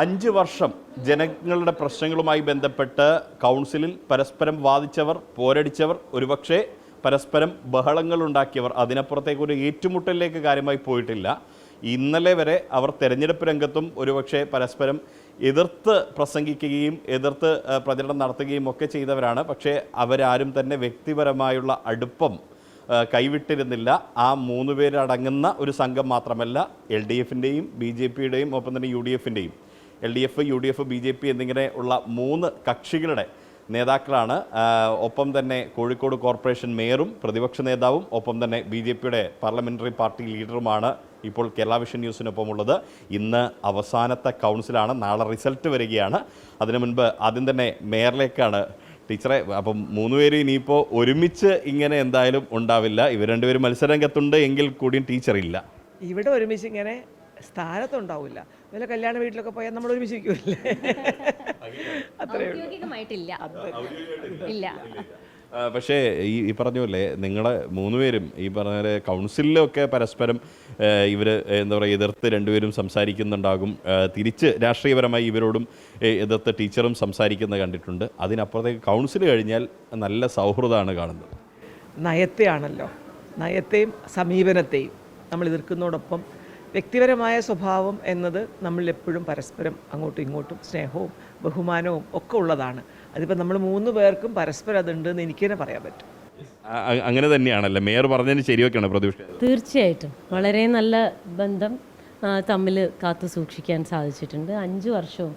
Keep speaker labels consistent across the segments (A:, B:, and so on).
A: അഞ്ച് വർഷം ജനങ്ങളുടെ പ്രശ്നങ്ങളുമായി ബന്ധപ്പെട്ട് കൗൺസിലിൽ പരസ്പരം വാദിച്ചവർ പോരടിച്ചവർ ഒരുപക്ഷെ പരസ്പരം ബഹളങ്ങൾ ഉണ്ടാക്കിയവർ അതിനപ്പുറത്തേക്ക് ഒരു ഏറ്റുമുട്ടലിലേക്ക് കാര്യമായി പോയിട്ടില്ല. ഇന്നലെ വരെ അവർ തെരഞ്ഞെടുപ്പ് രംഗത്തും ഒരുപക്ഷെ പരസ്പരം എതിർത്ത് പ്രസംഗിക്കുകയും എതിർത്ത് പ്രചരണം നടത്തുകയും ഒക്കെ ചെയ്തവരാണ്. പക്ഷേ അവരാരും തന്നെ വ്യക്തിപരമായുള്ള അടുപ്പം കൈവിട്ടിരുന്നില്ല. ആ മൂന്ന് പേരടങ്ങുന്ന ഒരു സംഘം മാത്രമല്ല എൽ ഡി എഫിന്റെയും ബി ജെ പിയുടെയും ഒപ്പം തന്നെ U D എഫിന്റെയും L D F U D F B J P എന്നിങ്ങനെ ഉള്ള മൂന്ന് കക്ഷികളുടെ നേതാക്കളാണ്. ഒപ്പം തന്നെ കോഴിക്കോട് കോർപ്പറേഷൻ മേയറും പ്രതിപക്ഷ നേതാവും ഒപ്പം തന്നെ ബി ജെ പിയുടെ പാർലമെന്ററി പാർട്ടി ലീഡറുമാണ് ഇപ്പോൾ കേരള വിഷൻ ന്യൂസിനൊപ്പം ഉള്ളത് ഇന്ന് അവസാനത്തെ കൗൺസിലാണ് നാളെ റിസൾട്ട് വരികയാണ്. അതിനു മുൻപ് ആദ്യം തന്നെ മേയറിലേക്കാണ് ടീച്ചറെ അപ്പം മൂന്ന് പേരും ഇനിയിപ്പോൾ ഒരുമിച്ച് ഇങ്ങനെ എന്തായാലും ഉണ്ടാവില്ല. ഇവർ രണ്ടുപേരും മത്സരരംഗത്തുണ്ട് എങ്കിൽ കൂടിയും ടീച്ചറില്ല.
B: ഇവിടെ ഒരുമിച്ച് ഇങ്ങനെ സ്ഥാനത്തുണ്ടാവില്ല. വല്ല കല്യാണ വീട്ടിലൊക്കെ പോയാൽ നമ്മൾ ഒരുമിച്ചിരിക്കുമല്ലേ അത്രേ ഉള്ളൂ.
C: ഔദ്യോഗികമായിട്ടില്ല. ഇല്ല.
A: പക്ഷേ ഈ ഈ പറഞ്ഞ പോലെ നിങ്ങളെ മൂന്നുപേരും ഈ പറഞ്ഞ പോലെ കൗൺസിലൊക്കെ പരസ്പരം ഇവർ എന്താ പറയുക എതിർത്ത് രണ്ടുപേരും സംസാരിക്കുന്നുണ്ടാകും. തിരിച്ച് രാഷ്ട്രീയപരമായി ഇവരോടും എതിർത്ത് ടീച്ചറും സംസാരിക്കുന്നത് കണ്ടിട്ടുണ്ട്. അതിനപ്പുറത്തേക്ക് കൗൺസിൽ കഴിഞ്ഞാൽ നല്ല സൗഹൃദമാണ് കാണുന്നത്.
B: നയത്തെയാണല്ലോ. നയത്തെയും സമീപനത്തെയും നമ്മൾ എതിർക്കുന്നതോടൊപ്പം വ്യക്തിപരമായ സ്വഭാവം എന്നത് നമ്മൾ എപ്പോഴും പരസ്പരം അങ്ങോട്ടും ഇങ്ങോട്ടും സ്നേഹവും ബഹുമാനവും ഒക്കെ ഉള്ളതാണ്. അതിപ്പോൾ നമ്മൾ മൂന്ന് പേർക്കും പരസ്പരം അതുണ്ട് എന്ന് എനിക്ക് തന്നെ പറയാൻ പറ്റും.
A: അങ്ങനെ തന്നെയാണല്ലേ? മേയർ പറഞ്ഞതിന് ശരിയൊക്കെയാണ് പ്രതീക്ഷ.
D: തീർച്ചയായിട്ടും. വളരെ നല്ല ബന്ധം തമ്മിൽ കാത്തു സൂക്ഷിക്കാൻ സാധിച്ചിട്ടുണ്ട്. അഞ്ച് വർഷവും.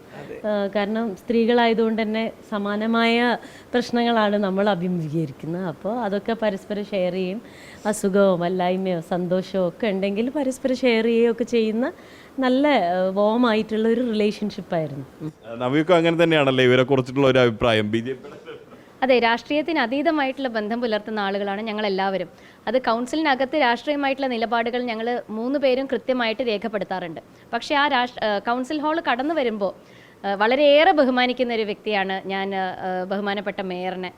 D: കാരണം സ്ത്രീകളായതുകൊണ്ട് തന്നെ സമാനമായ പ്രശ്നങ്ങളാണ് നമ്മൾ അഭിമുഖീകരിക്കുന്നത്. അപ്പോൾ അതൊക്കെ പരസ്പരം ഷെയർ ചെയ്യും. അസുഖമോ വല്ലായ്മയോ സന്തോഷമോ ഒക്കെ ഉണ്ടെങ്കിൽ പരസ്പരം ഷെയർ ചെയ്യുകയോ ഒക്കെ ചെയ്യുന്ന നല്ല വോമായിട്ടുള്ള ഒരു റിലേഷൻഷിപ്പായിരുന്നു
A: നവീക്കും അങ്ങനെ തന്നെയാണല്ലേ? ഇവരെ കുറിച്ചിട്ടുള്ള ഒരു അഭിപ്രായം. ബി ജെ
C: അതെ രാഷ്ട്രീയത്തിന് അതീതമായിട്ടുള്ള ബന്ധം പുലർത്തുന്ന ആളുകളാണ് ഞങ്ങൾ എല്ലാവരും അത് കൗൺസിലിനകത്ത് രാഷ്ട്രീയമായിട്ടുള്ള നിലപാടുകൾ ഞങ്ങൾ മൂന്ന് പേരും കൃത്യമായിട്ട് രേഖപ്പെടുത്താറുണ്ട്. പക്ഷേ ആ രാഷ്ട്ര കൗൺസിൽ ഹാൾ കടന്നു വരുമ്പോൾ വളരെയേറെ ബഹുമാനിക്കുന്ന ഒരു വ്യക്തിയാണ് ഞാൻ ബഹുമാനപ്പെട്ട മേയറിനെ.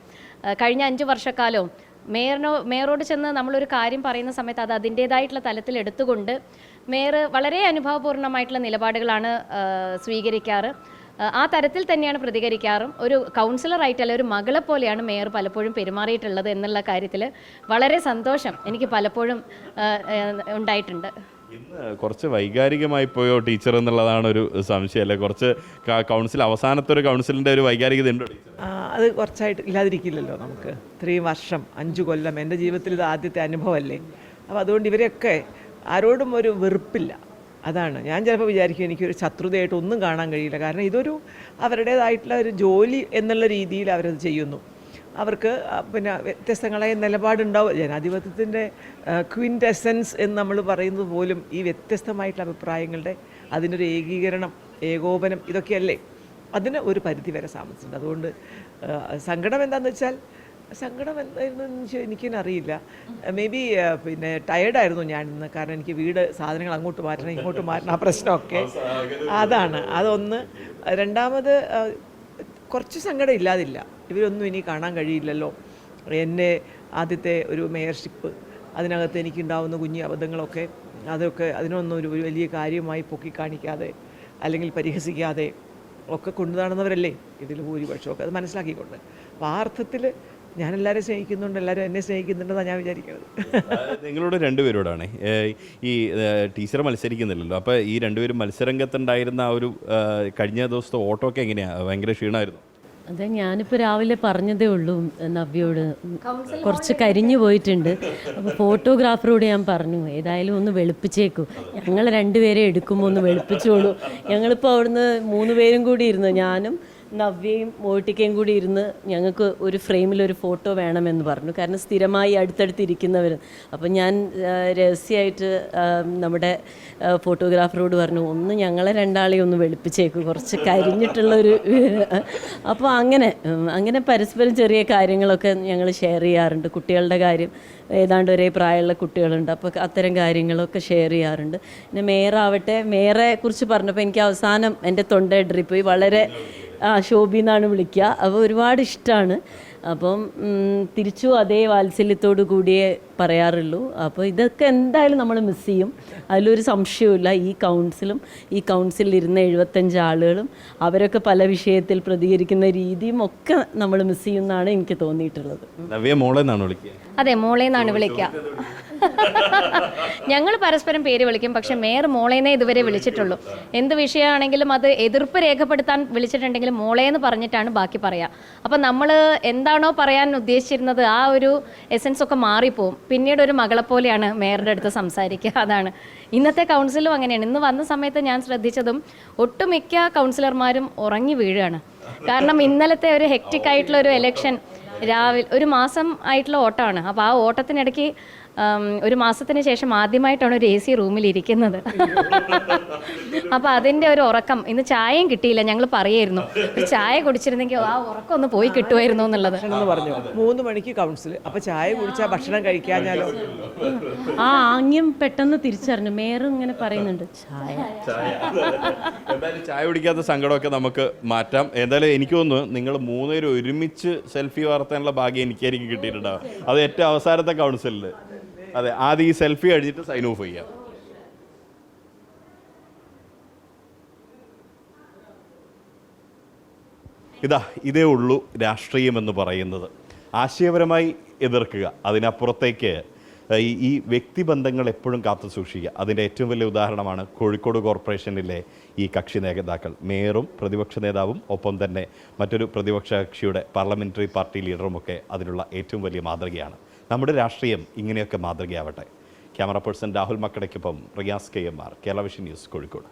C: കഴിഞ്ഞ അഞ്ച് വർഷക്കാലവും മേയറിനോ മേയറോട് ചെന്ന് നമ്മളൊരു കാര്യം പറയുന്ന സമയത്ത് അത് അതിന്റേതായിട്ടുള്ള തലത്തിൽ എടുത്തുകൊണ്ട് മേയർ വളരെ അനുഭവപൂർണമായിട്ടുള്ള നിലപാടുകളാണ് സ്വീകരിക്കാറ്. ആ തരത്തിൽ തന്നെയാണ് പ്രതികരിക്കാറും. ഒരു കൗൺസിലറായിട്ടല്ല ഒരു മകളെ പോലെയാണ് മേയർ പലപ്പോഴും പെരുമാറിയിട്ടുള്ളത് എന്നുള്ള കാര്യത്തിൽ വളരെ സന്തോഷം എനിക്ക് പലപ്പോഴും ഉണ്ടായിട്ടുണ്ട്.
A: ഇന്ന് കുറച്ച് വൈകാരികമായി പോയോ ടീച്ചർ എന്നുള്ളതാണ് ഒരു സംശയം അല്ലേ? കുറച്ച് കൗൺസിൽ അവസാനത്തെ ഒരു കൗൺസിലിന്റെ ഒരു വൈകാരികത ഉണ്ടോ ടീച്ചർ?
B: ആ, അത് കുറച്ചായിട്ട് ഇല്ലാതിരിക്കില്ലല്ലോ നമുക്ക്. ഇത്രയും വർഷം അഞ്ചു കൊല്ലം എന്റെ ജീവിതത്തിൽ ഇത് ആദ്യത്തെ അനുഭവമല്ലേ? അപ്പോൾ അതുകൊണ്ട് ഇവരെയൊക്കെ ആരോടും ഒരു വെറുപ്പില്ല. അതാണ്. ഞാൻ ചിലപ്പോൾ വിചാരിക്കും എനിക്കൊരു ശത്രുതയായിട്ട് ഒന്നും കാണാൻ കഴിയില്ല. കാരണം ഇതൊരു അവരുടേതായിട്ടുള്ള ഒരു ജോലി എന്നുള്ള രീതിയിൽ അവരത് ചെയ്യുന്നു. അവർക്ക് പിന്നെ വ്യത്യസ്തങ്ങളായ നിലപാടുണ്ടാവും. ജനാധിപത്യത്തിന്റെ ക്വിന്റെസൻസ് എന്ന് നമ്മൾ പറയുന്നത് പോലും ഈ വ്യത്യസ്തമായിട്ടുള്ള അഭിപ്രായങ്ങളുടെ അതിനൊരു ഏകീകരണം ഏകോപനം ഇതൊക്കെയല്ലേ? അതിന് ഒരു പരിധി വരെ അതുകൊണ്ട് സങ്കടം എന്താണെന്ന് വെച്ചാൽ സങ്കടം എന്തായിരുന്നു അറിയില്ല മേ ബി പിന്നെ ടയേർഡായിരുന്നു ഞാൻ ഇന്ന്. കാരണം എനിക്ക് വീട് സാധനങ്ങൾ അങ്ങോട്ട് മാറ്റണം ഇങ്ങോട്ട് മാറ്റണം ആ പ്രശ്നമൊക്കെ. അതാണ്. അതൊന്ന്. രണ്ടാമത് കുറച്ച് സങ്കടം ഇല്ലാതില്ല. ഇവരൊന്നും ഇനി കാണാൻ കഴിയില്ലല്ലോ. എന്റെ ആദ്യത്തെ ഒരു മേയർഷിപ്പ് അതിനകത്ത് എനിക്കുണ്ടാവുന്ന കുഞ്ഞു അബദ്ധങ്ങളൊക്കെ അതൊക്കെ അതിനൊന്നും ഒരു ഒരു വലിയ കാര്യമായി പൊക്കി കാണിക്കാതെ അല്ലെങ്കിൽ പരിഹസിക്കാതെ ഒക്കെ കൊണ്ടു നടന്നവരല്ലേ ഇതിൽ ഭൂരിപക്ഷമൊക്കെ അത് മനസ്സിലാക്കിക്കൊണ്ട്. അപ്പോൾ ആ അർത്ഥത്തിൽ ഞാൻ എല്ലാവരും സ്നേഹിക്കുന്നുണ്ട് എല്ലാവരും എന്നെ സ്നേഹിക്കുന്നുണ്ടെന്നാണ് ഞാൻ വിചാരിക്കുന്നത്.
A: നിങ്ങളോട് രണ്ടുപേരോടാണ് ഈ ടീച്ചർ മത്സരിക്കുന്നില്ലല്ലോ. അപ്പോൾ ഈ രണ്ടുപേരും മത്സരംഗത്തുണ്ടായിരുന്ന ആ ഒരു കഴിഞ്ഞ ദിവസത്തെ ഓട്ടോ ഒക്കെ എങ്ങനെയാണ് ഭയങ്കര ക്ഷീണമായിരുന്നു.
D: അതെ ഞാനിപ്പോൾ രാവിലെ പറഞ്ഞതേ ഉള്ളൂ നവ്യോട്. കുറച്ച് കരിഞ്ഞു പോയിട്ടുണ്ട്. അപ്പോൾ ഫോട്ടോഗ്രാഫറോട് ഞാൻ പറഞ്ഞു ഏതായാലും ഒന്ന് വെളുപ്പിച്ചേക്കൂ. ഞങ്ങൾ രണ്ടുപേരെ എടുക്കുമ്പോൾ ഒന്ന് വെളുപ്പിച്ചോളൂ. ഞങ്ങളിപ്പോൾ അവിടുന്ന് മൂന്ന് പേരും കൂടി ഇരുന്നു ഞാനും നവ്യയും മോട്ടിക്കയും കൂടി ഇരുന്ന് ഞങ്ങൾക്ക് ഒരു ഫ്രെയിമിൽ ഒരു ഫോട്ടോ വേണമെന്ന് പറഞ്ഞു. കാരണം സ്ഥിരമായി അടുത്തടുത്ത് ഇരിക്കുന്നവർ അപ്പം ഞാൻ രഹസ്യമായിട്ട് നമ്മുടെ ഫോട്ടോഗ്രാഫറോട് പറഞ്ഞു ഒന്ന് ഞങ്ങളെ രണ്ടാളെയും ഒന്ന് വെളുപ്പിച്ചേക്ക്. കുറച്ച് കരിഞ്ഞിട്ടുള്ളൊരു അപ്പോൾ അങ്ങനെ അങ്ങനെ പരസ്പരം ചെറിയ കാര്യങ്ങളൊക്കെ ഞങ്ങൾ ഷെയർ ചെയ്യാറുണ്ട്. കുട്ടികളുടെ കാര്യം ഏതാണ്ട് ഒരേ പ്രായമുള്ള കുട്ടികളുണ്ട്. അപ്പോൾ അത്തരം കാര്യങ്ങളൊക്കെ ഷെയർ ചെയ്യാറുണ്ട്. പിന്നെ മേയറാവട്ടെ മേയറെ കുറിച്ച് പറഞ്ഞപ്പോൾ എനിക്ക് അവസാനം എന്റെ തൊണ്ട ഇടറിപ്പോയി വളരെ ആ ശോഭി എന്നാണ് വിളിക്കുക. അപ്പോൾ ഒരുപാട് ഇഷ്ടമാണ് അപ്പം തിരിച്ചു അതേ വാത്സല്യത്തോടു കൂടിയേ പറയാറുള്ളൂ. അപ്പോൾ ഇതൊക്കെ എന്തായാലും നമ്മൾ മിസ് ചെയ്യും. അതിലൊരു സംശയവും ഈ കൗൺസിലും ഈ കൗൺസിലിൽ ഇരുന്ന എഴുപത്തഞ്ച് ആളുകളും അവരൊക്കെ പല വിഷയത്തിൽ പ്രതികരിക്കുന്ന രീതിയും ഒക്കെ നമ്മൾ മിസ് ചെയ്യുമെന്നാണ് എനിക്ക് തോന്നിയിട്ടുള്ളത്.
A: നവ്യ വിളിക്കുക?
C: അതെ മോളെന്നാണ് വിളിക്കുക. ഞങ്ങൾ പരസ്പരം പേര് വിളിക്കും പക്ഷെ മേയർ മോളേനെ ഇതുവരെ വിളിച്ചിട്ടുള്ളൂ. എന്ത് വിഷയമാണെങ്കിലും അത് എതിർപ്പ് രേഖപ്പെടുത്താൻ വിളിച്ചിട്ടുണ്ടെങ്കിലും മോളേന്ന് പറഞ്ഞിട്ടാണ് ബാക്കി പറയുക അപ്പം നമ്മൾ എന്താണോ പറയാൻ ഉദ്ദേശിച്ചിരുന്നത് ആ ഒരു എസൻസ് ഒക്കെ മാറിപ്പോവും. പിന്നീട് ഒരു മകളെ പോലെയാണ് മേയറുടെ അടുത്ത് സംസാരിക്കുക അതാണ്. ഇന്നത്തെ കൗൺസിലും അങ്ങനെയാണ്. ഇന്ന് വന്ന സമയത്ത് ഞാൻ ശ്രദ്ധിച്ചതും ഒട്ടുമിക്ക കൗൺസിലർമാരും ഉറങ്ങി വീഴുകയാണ്. കാരണം ഇന്നലത്തെ ഒരു ഹെക്റ്റിക് ആയിട്ടുള്ള ഒരു എലക്ഷൻ രാവിലെ ഒരു മാസം ആയിട്ടുള്ള ഓട്ടമാണ്. അപ്പോൾ ആ ഓട്ടത്തിനിടയ്ക്ക് ഒരു മാസത്തിന് ശേഷം ആദ്യമായിട്ടാണ് ഒരു എ സി റൂമിലിരിക്കുന്നത്. അപ്പോൾ അതിന്റെ ഒരു ഉറക്കം ഇന്ന് ചായയും കിട്ടിയില്ല ഞങ്ങൾ പറയായിരുന്നു. ഒരു ചായ കുടിച്ചിരുന്നെങ്കിൽ ആ ഉറക്കം ഒന്ന് പോയി കിട്ടുമായിരുന്നു എന്നുള്ളത്.
B: എന്ന് പറഞ്ഞു. മൂന്ന് മണിക്ക് കൗൺസിൽ അപ്പോൾ ചായ കുടിച്ചാൽ ഭക്ഷണം കഴിക്കാഞ്ഞാലോ?
D: ആ ആംഗ്യം പെട്ടെന്ന് തിരിച്ചറിഞ്ഞു. മേയറും ഇങ്ങനെ പറയുന്നുണ്ട് ചായ.
A: എന്തായാലും ചായ കുടിക്കാത്ത സങ്കടമൊക്കെ നമുക്ക് മാറ്റാം. എന്തായാലും എനിക്ക് തോന്നുന്നു നിങ്ങൾ മൂന്നുപേരും ഒരുമിച്ച് സെൽഫി വാർത്താനുള്ള ഭാഗ്യം എനിക്കായിരിക്കും കിട്ടിയിട്ടുണ്ടാവും അത് ഏറ്റവും അവസാനത്തെ കൗൺസിലിൽ അതെ ആദ്യം ഈ സെൽഫി അടിച്ചിട്ട് സൈൻ ഓഫ് ചെയ്യാം. ഇതാ ഇതേ ഉള്ളൂ രാഷ്ട്രീയം എന്ന് പറയുന്നത്. ആശയപരമായി എതിർക്കുക അതിനപ്പുറത്തേക്ക് ഈ വ്യക്തിബന്ധങ്ങൾ എപ്പോഴും കാത്തു സൂക്ഷിക്കുക. അതിന്റെ ഏറ്റവും വലിയ ഉദാഹരണമാണ് കോഴിക്കോട് കോർപ്പറേഷനിലെ ഈ കക്ഷി നേതാക്കൾ. മേയറും പ്രതിപക്ഷ നേതാവും ഒപ്പം തന്നെ മറ്റൊരു പ്രതിപക്ഷ കക്ഷിയുടെ പാർലമെന്ററി പാർട്ടി ലീഡറുമൊക്കെ അതിനുള്ള ഏറ്റവും വലിയ മാതൃകയാണ്. നമ്മുടെ രാഷ്ട്രീയം ഇങ്ങനെയൊക്കെ മാതൃകയാവട്ടെ. Camera person Rahul മക്കടയ്ക്കൊപ്പം Riyas K M R Kerala vision news Kozhikode.